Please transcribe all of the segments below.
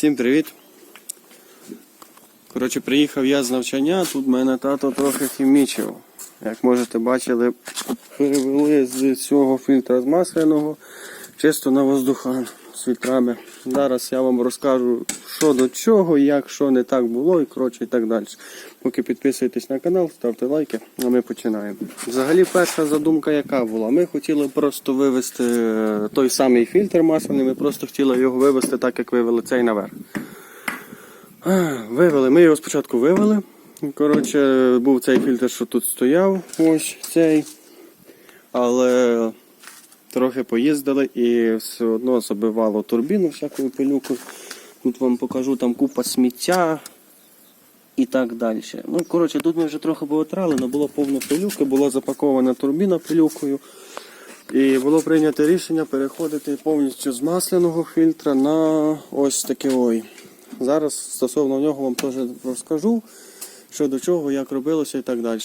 Всім привіт. Коротше, приїхав я з навчання, тут мене тато трохи хімічив. Як можете бачили, перевели з цього фільтра з масляного чисто на воздухан з фільтрами. Зараз я вам розкажу, що до чого, як що не так було і коротше і так далі. Поки підписуйтесь на канал, ставте лайки, а ми починаємо. Взагалі, перша задумка яка була? Ми хотіли просто вивести е, той самий фільтр масляний, ми просто хотіли його вивести так, як вивели цей наверх. Вивели. Ми його спочатку вивели. Коротше, був цей фільтр, що тут стояв, ось цей. Але трохи поїздили і все одно забивало турбіну всякою пилюкою. Тут вам покажу там купа сміття і так далі. Ну, коротше, тут ми вже трохи повитрали, але було повно пилюки, була запакована турбіна пилюкою. І було прийнято рішення переходити повністю з масляного фільтра на ось такий ой. Зараз стосовно нього вам теж розкажу, що до чого, як робилося і так далі.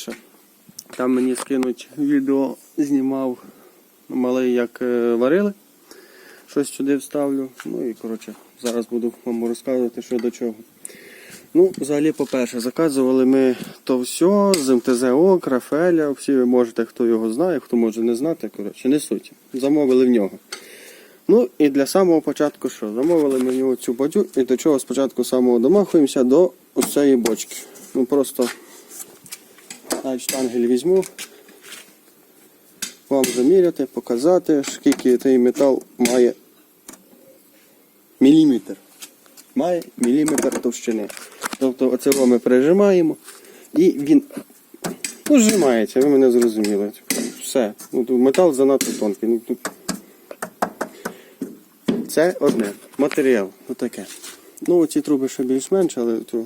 Там мені скинуть відео, знімав малий, як е, варили. Щось сюди вставлю. Ну і коротше, зараз буду вам розказувати, що до чого. Ну, взагалі, по-перше, заказували ми то все з МТЗО, Крафеля, всі ви можете, хто його знає, хто може не знати, коротше, не суть. Замовили в нього. Ну і для самого початку що? Замовили ми в нього цю бадю і до чого спочатку самого домахуємося до цієї бочки. Ну просто навіть штангель візьму. Вам заміряти, показати, скільки цей метал має міліметр. Має міліметр товщини. Тобто оце ми прижимаємо і він ну, зжимається, ви мене зрозуміли. Все. Ну, метал занадто тонкий. Ну. Це одне. Матеріал. Отаке. Ну, ці труби ще більш-менш, але то.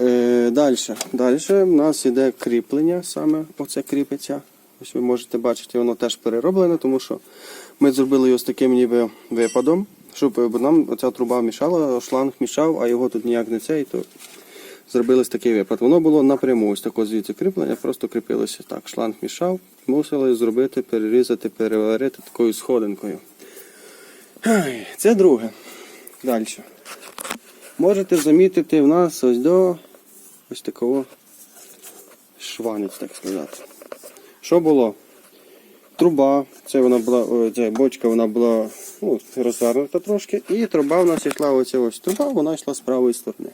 Е, далі. Далі в нас іде кріплення, саме оце кріпиться. Ось ви можете бачити, воно теж перероблене, тому що ми зробили його з таким ніби випадом, щоб е, нам оця труба мішала, шланг мішав, а його тут ніяк не цей, то зробили такий випад. Воно було напряму, ось тако звідси кріплення, просто кріпилося так. Шланг мішав, мусили зробити, перерізати, переварити такою сходинкою. Це друге. Далі. Можете замітити в нас ось до ось такого шванець, так сказати. Що було? Труба, це вона була, ця бочка вона була ну, розвернута трошки, і труба в нас йшла оця ось труба, вона йшла з правої сторони.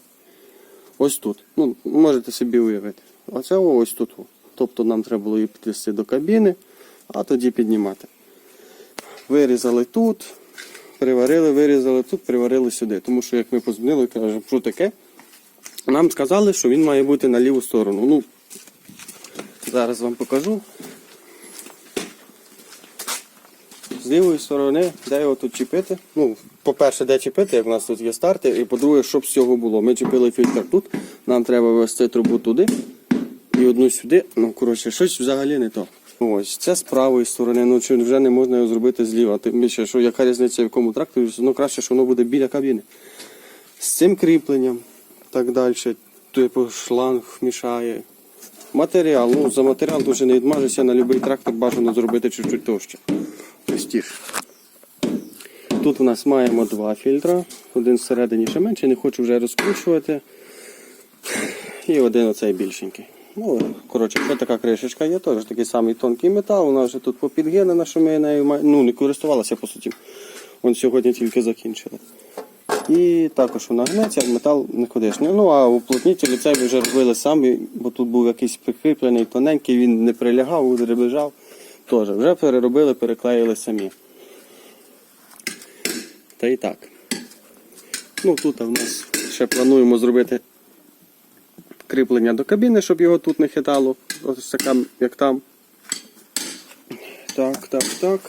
Ось тут. Ну, можете собі уявити. Оце ось тут. Тобто нам треба було її підвести до кабіни, а тоді піднімати. Вирізали тут, приварили, вирізали тут, приварили сюди. Тому що як ми позвонили, кажемо, що таке, нам сказали, що він має бути на ліву сторону. Ну, зараз вам покажу. З лівої сторони, де його тут чіпити. Ну, по-перше, де чіпити, як в нас тут є стартер, і по-друге, щоб з цього було. Ми чіпили фільтр тут, нам треба ввести трубу туди і одну сюди. Ну, коротше, щось взагалі не то. Ось, це з правої сторони, ну чи вже не можна його зробити зліва. Тим більше, що яка різниця в якому тракторі, ну краще, що воно буде біля кабіни. З цим кріпленням, так далі, типу шланг мішає. Матеріал, ну за матеріал дуже не відмажешся, на будь-який трактор бажано зробити чуть-чуть товще. Простіше. Тут у нас маємо два фільтра, один всередині ще менший, не хочу вже розкручувати. І один оцей більшенький. Ну, коротше, ще така кришечка є, теж такий самий тонкий метал, вона вже тут попідгинена, що ми нею ну, не користувалися по суті. Вон сьогодні тільки закінчили. І також вона гнеться, метал не ходишній. Ну а уплотнитель цей вже робили самі, бо тут був якийсь прикріплений, тоненький, він не прилягав, дребежав. Теж вже переробили, переклеїли самі. Та і так. Ну тут в нас ще плануємо зробити кріплення до кабіни, щоб його тут не хитало. Ось така, як там. Так, так, так.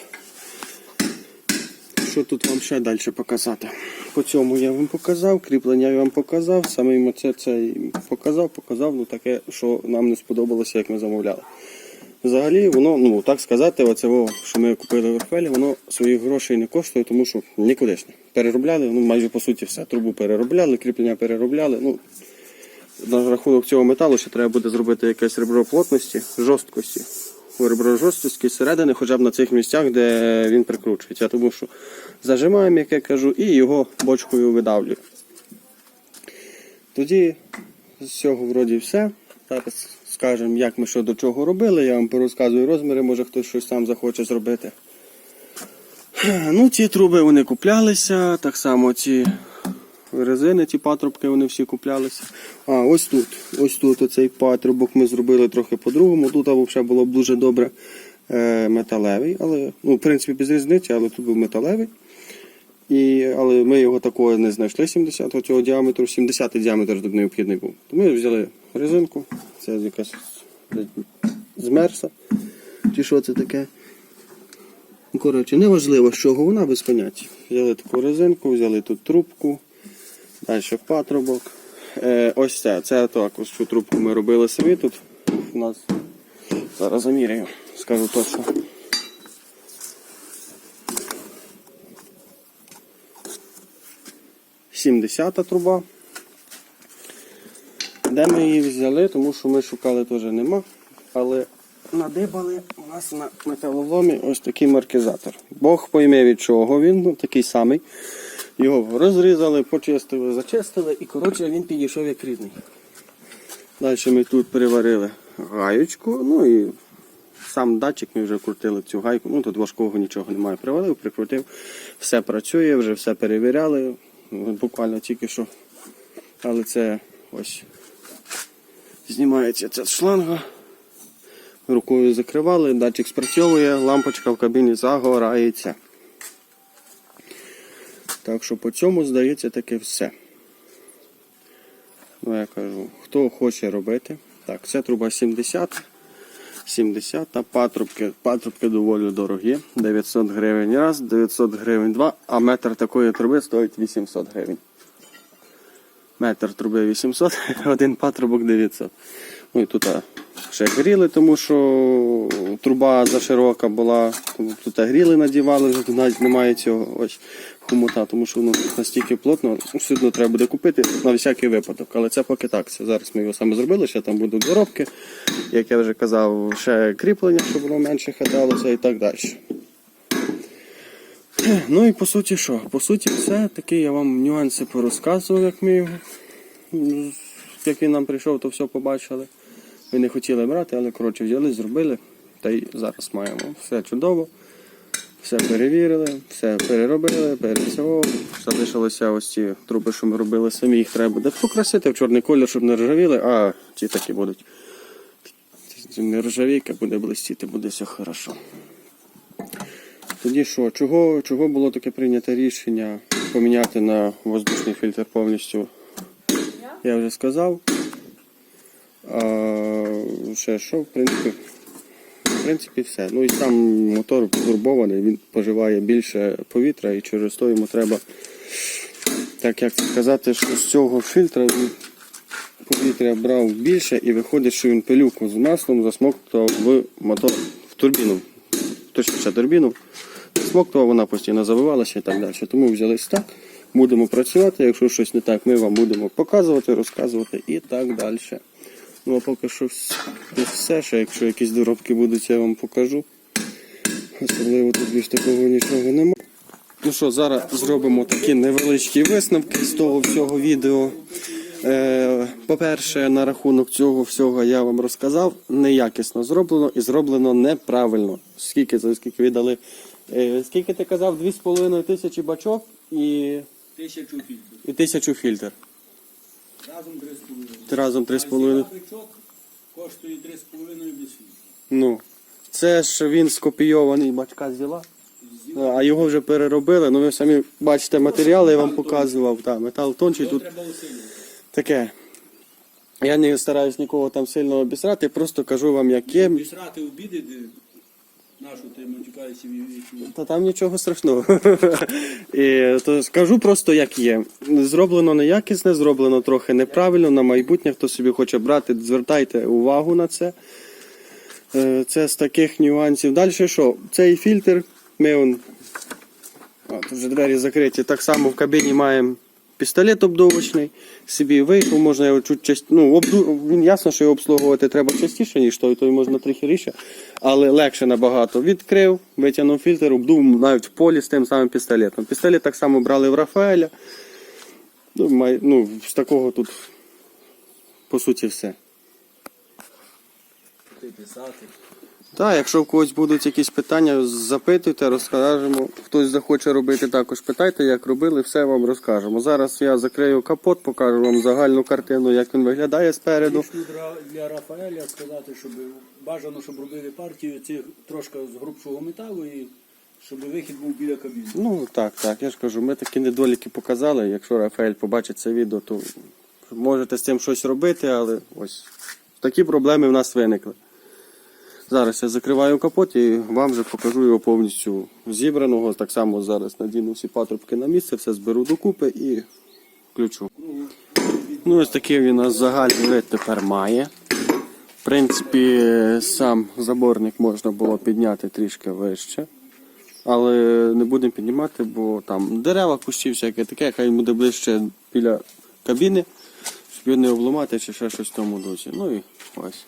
Що тут вам ще далі показати? По цьому я вам показав, кріплення я вам показав, саме це, це показав, показав, ну таке, що нам не сподобалося, як ми замовляли. Взагалі, воно, ну так сказати, оце, що ми купили в Орфелі, воно своїх грошей не коштує, тому що нікудишне. Переробляли, ну майже по суті все. Трубу переробляли, кріплення переробляли. Ну, на рахунок цього металу ще треба буде зробити якесь ребро плотності, жорсткості. Реброжорсткості зсередини, хоча б на цих місцях, де він прикручується. Тому що зажимаємо, як я кажу, і його бочкою видавлюємо. Тоді з цього вроді все. Зараз скажемо, як ми що до чого робили. Я вам порозказую розміри, може хтось щось сам захоче зробити. Ну, ці труби вони куплялися, так само ці резини, ті патрубки, вони всі куплялися. А, ось тут. Ось тут оцей патрубок ми зробили трохи по-другому. Тут взагалі було б дуже добре е, металевий, але, ну, в принципі, без різниці, але тут був металевий. І, але ми його такого не знайшли 70-го цього діаметру, 70-й діаметр тут необхідний був. То ми взяли резинку, це якась з мерса. Чи що це таке? Коротше, неважливо, з чого вона без поняття. Взяли таку резинку, взяли тут трубку, далі патрубок. Е, ось це. Це також цю трубку ми робили самі тут. У нас зараз заміряю, скажу точно. Сімдесята труба. Де ми її взяли, тому що ми шукали теж нема. Але надибали у нас на металоломі ось такий маркізатор. Бог пойме від чого він, ну такий самий. Його розрізали, почистили, зачистили і коротше він підійшов як рідний. Далі ми тут переварили гаючку, ну і сам датчик ми вже крутили цю гайку. Ну тут важкого нічого немає. Приварив, прикрутив, все працює, вже все перевіряли. Буквально тільки що. Але це ось знімається ця шланга. Рукою закривали, датчик спрацьовує, лампочка в кабіні загорається. Так що по цьому здається таке все. Ну я кажу, хто хоче робити. Так, це труба 70. 70 та патрубки. Патрубки доволі дорогі. 900 гривень раз, 900 гривень два, а метр такої труби стоїть 800 гривень. Метр труби 800, один патрубок 900. Ну і тут ще гріли, тому що труба заширока була, тут гріли надівали, навіть немає цього ось хомута, тому що воно настільки плотно, все одно треба буде купити на всякий випадок. Але це поки так. Це зараз ми його саме зробили, ще там будуть доробки, як я вже казав, ще кріплення, щоб воно менше хаталося і так далі. Ну і по суті що? По суті, все. Такі я вам нюанси порозказував, як ми його. Як він нам прийшов, то все побачили. Ми не хотіли брати, але коротше взяли, зробили. Та й зараз маємо. Все чудово. Все перевірили, все переробили, пересього. Залишилося ось ці труби, що ми робили самі, їх треба буде покрасити в чорний колір, щоб не ржавіли, а ті такі будуть. Не ржавійка буде блистіти, буде все хорошо. Тоді що, чого, чого було таке прийнято рішення поміняти на воздушний фільтр повністю? Я вже сказав. А, ще що, в принципі, в принципі, все. Ну і сам мотор турбований, він поживає більше повітря і через то йому треба, так як сказати, що з цього фільтра він повітря брав більше і виходить, що він пилюку з маслом засмоктував в мотор, в турбіну, точніше турбіну. Смоктував, вона постійно забивалася і так далі. Тому взялись так. Будемо працювати. Якщо щось не так, ми вам будемо показувати, розказувати і так далі. Ну а поки що вс- все, ще якщо якісь доробки будуть, я вам покажу. Особливо тут більш такого нічого немає. Ну що, зараз зробимо такі невеличкі висновки з того всього відео. Е, По-перше, на рахунок цього всього я вам розказав, неякісно зроблено і зроблено неправильно. Скільки за скільки віддали? Е, Скільки ти казав? 2,5 тисячі бачок і, Тисячу фільтрів. і тисячу фільтр. Разом 3,5. Разом 3,5. Бичок коштує 3,5 без. Ну, це ж він скопійований бачка зіла. А його вже переробили. Ну ви самі бачите матеріали, я вам показував. Так, метал тончий тут таке. Я не стараюсь нікого там сильно обісрати, просто кажу вам, як є. Обісрати нашу ти матюкаєшся в Та там нічого страшного. І, то скажу просто, як є. Зроблено неякісне, зроблено трохи неправильно. На майбутнє, хто собі хоче брати, звертайте увагу на це. Е, Це з таких нюансів. Далі що? Цей фільтр, ми он, от, вже двері закриті, так само в кабіні маємо пістолет обдовочний, собі вийшов, можна його чуть часті... ну, обду... ясно, що його обслуговувати треба частіше, ніж той, той можна трохи ріше, але легше набагато. Відкрив, витягнув фільтр, обдув навіть в полі з тим самим пістолетом. Пістолет так само брали в Рафаеля. Ну, май... ну, з такого тут по суті все. Ти писати. Так, якщо в когось будуть якісь питання, запитуйте, розкажемо. Хтось захоче робити також, питайте, як робили, все вам розкажемо. Зараз я закрию капот, покажу вам загальну картину, як він виглядає спереду. Для, Рафаеля сказати, щоб бажано, щоб робили партію цих трошки з грубшого металу і щоб вихід був біля кабіни. Ну так, так, я ж кажу, ми такі недоліки показали. Якщо Рафаель побачить це відео, то можете з цим щось робити, але ось такі проблеми в нас виникли. Зараз я закриваю капот і вам вже покажу його повністю зібраного. Так само зараз надіну всі патрубки на місце, все зберу докупи і включу. Ну, ось такий він у нас загальний вид тепер має. В принципі, сам заборник можна було підняти трішки вище. Але не будемо піднімати, бо там дерева, кущі, всяке таке, хай буде ближче біля кабіни, щоб його не обламати чи ще щось в тому дусі. Ну і ось.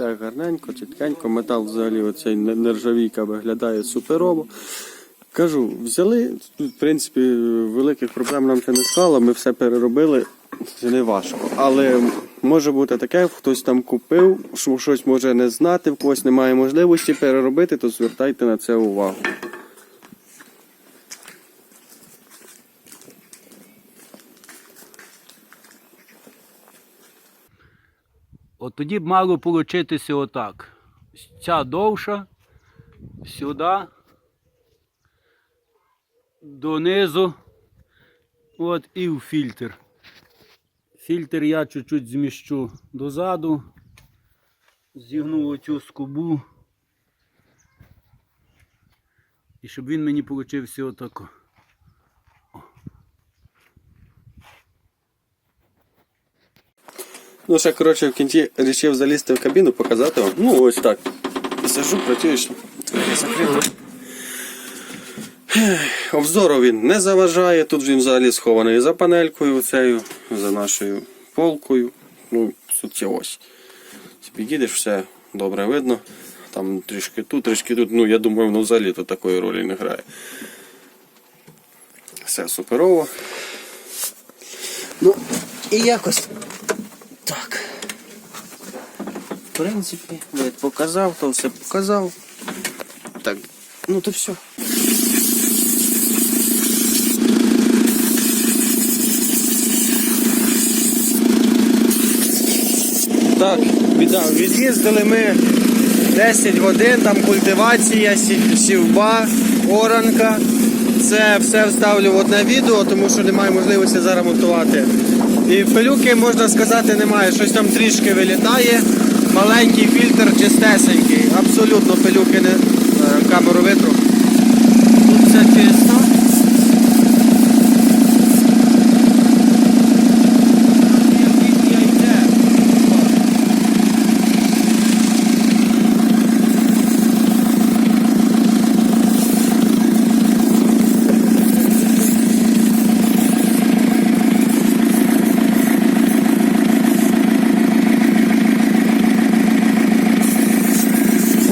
Все гарненько, чіткенько, метал взагалі оцей нержавійка виглядає суперово. Кажу, взяли, в принципі, великих проблем нам це не стало, ми все переробили, це не важко. Але може бути таке, хтось там купив, що щось може не знати, в когось немає можливості переробити, то звертайте на це увагу. Тоді б мало получитися отак. Ця довша, сюди, донизу, от і в фільтр. Фільтр я чуть-чуть зміщу дозаду, зігну оцю скобу. І щоб він мені получився отако. Ну, ще, коротше, в кінці вирішив залізти в кабіну, показати вам. Ну, ось так. Сижу, працюєш. Обзору він не заважає. Тут він взагалі схований за панелькою, оцею, за нашою полкою. Ну, тут є ось. Підійдеш, все добре видно. Там трішки тут, трішки тут. Ну, я думаю, воно взагалі тут такої ролі не грає. Все суперово. Ну, і якось так. В принципі, вид показав, то все показав. Так, ну то все. Так, від'їздили ми 10 годин, там культивація, сівба, оранка. Це все вставлю в одне відео, тому що немає можливості зараз монтувати. І пилюки, можна сказати, немає. Щось там трішки вилітає. Маленький фільтр чистесенький. Абсолютно пилюки не камеру витру. Тут все чисто.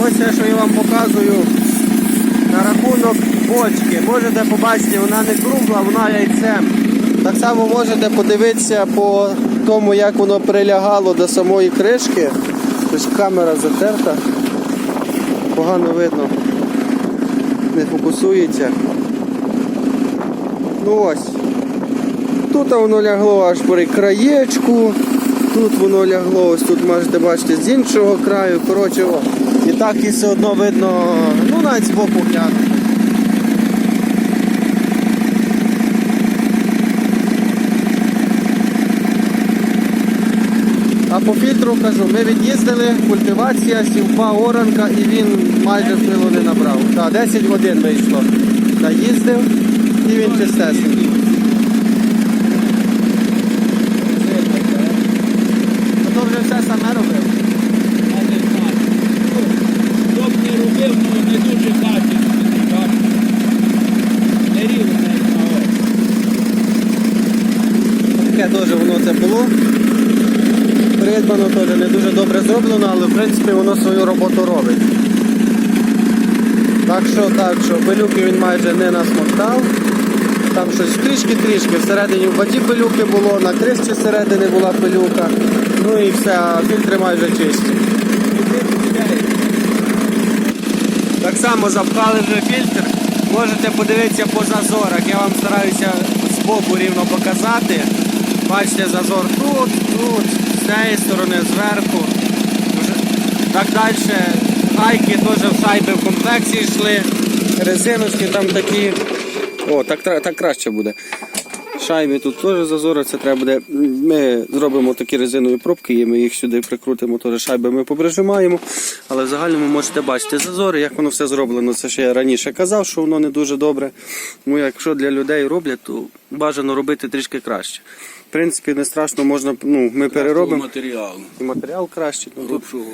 Ось те, що я вам показую на рахунок бочки. Можете побачити, вона не кругла, вона яйцем. Так само можете подивитися по тому, як воно прилягало до самої кришки. Ось камера затерта. Погано видно. Не фокусується. Ну ось. Тут воно лягло аж при краєчку. Тут воно лягло, ось тут можете бачити з іншого краю. Коротше. І так і все одно видно, ну навіть з боку гляну. А по фільтру кажу, ми від'їздили, культивація, сівба, оранка і він майже пилу не набрав. Так, 10 годин вийшло. Наїздив і він чистесний. А то вже все саме робив. Я не знаю. Ну, Хто б не робив, ну не дуже качественно, так? Не рівно, як на ось. воно теж не дуже добре зроблено, але в принципі воно свою роботу робить. Так що так, що пилюки він майже не насмоктав. Там щось трішки-трішки, всередині в воді пилюки було, на кришці всередини була пилюка. Ну і все, фільтри майже чисті. Так само запхали вже фільтр. Можете подивитися по зазорах. Я вам стараюся з боку рівно показати. Бачите, зазор тут, тут, з цієї сторони, зверху. Так далі. Гайки теж в шайби в комплекті йшли. Резиночки там такі. О, так, так краще буде. Шайби тут теж зазори, треба буде. Ми зробимо такі резинові пробки, і ми їх сюди прикрутимо, теж шайби ми поприжимаємо. Але в загальному можете бачити зазори, як воно все зроблено. Це ще я раніше казав, що воно не дуже добре. Ну, якщо для людей роблять, то бажано робити трішки краще. В принципі, не страшно, можна, ну, ми переробимо. матеріал. І матеріал кращий. Ну, тут Грубшого.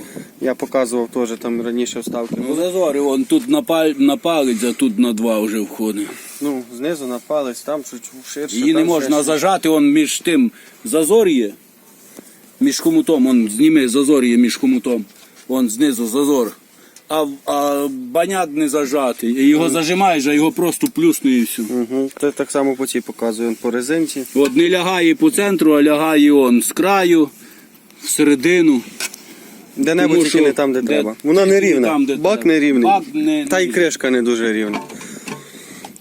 я показував теж там раніше вставки. Ну, зазори, он тут на, паль... на палець, а тут на два вже входить. Ну, знизу на палець, там чуть ширше. Її не можна ширше. зажати, он між тим зазор є. Між хомутом, он зніми зазор є між хомутом. Вон знизу зазор. А, а баняк не зажатий. І його зажимаєш, а його просто плюснує і все. Угу. Це так само по цій показуємо по резинці. От не лягає по центру, а лягає он з краю, всередину. Де-небудь Тому тільки що не там, де, де- треба. Вона не рівна. там, де Бак треба. не рівний. Бак не- Та й кришка не дуже рівна.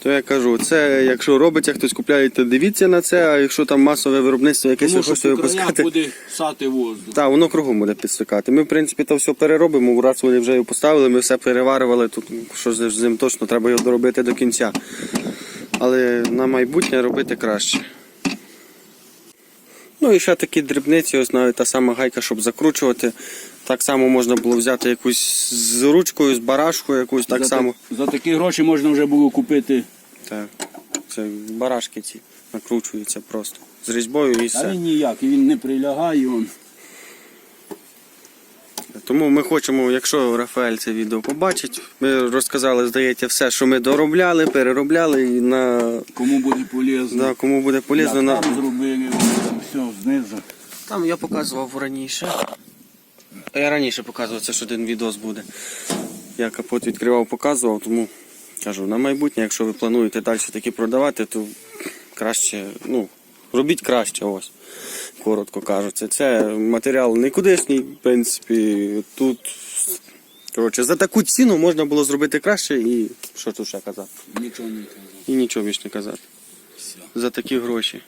То я кажу, це якщо робиться, хтось купляє, то дивіться на це, а якщо там масове виробництво якесь Тому що по краях випускати, буде сати воздух. так, воно кругом буде підсикати. Ми, в принципі, то все переробимо, раз вони вже його поставили, ми все переварювали, тут що з ним точно треба його доробити до кінця. Але на майбутнє робити краще. Ну і ще такі дрібниці, ось навіть та сама гайка, щоб закручувати. Так само можна було взяти якусь з ручкою, з барашкою якусь так за, само. за такі гроші можна вже було купити. Так. Це барашки ці накручуються просто. З різьбою і А все. він ніякий, він не прилягає. Он. Тому ми хочемо, якщо Рафаель це відео побачить, ми розказали, здається, все, що ми доробляли, переробляли і на Кому буде полезно. да, кому буде полезно. Як На... там зробили. Там я показував раніше. А Я раніше показував, це ж один відос буде. Я капот відкривав, показував, тому кажу, на майбутнє, якщо ви плануєте далі такі продавати, то краще, ну, робіть краще ось. Коротко кажучи. Це матеріал никудишній, в принципі, тут. Коротше, за таку ціну можна було зробити краще і що тут ще казати? Нічого не казав. І нічого більше не казати. Все. За такі гроші.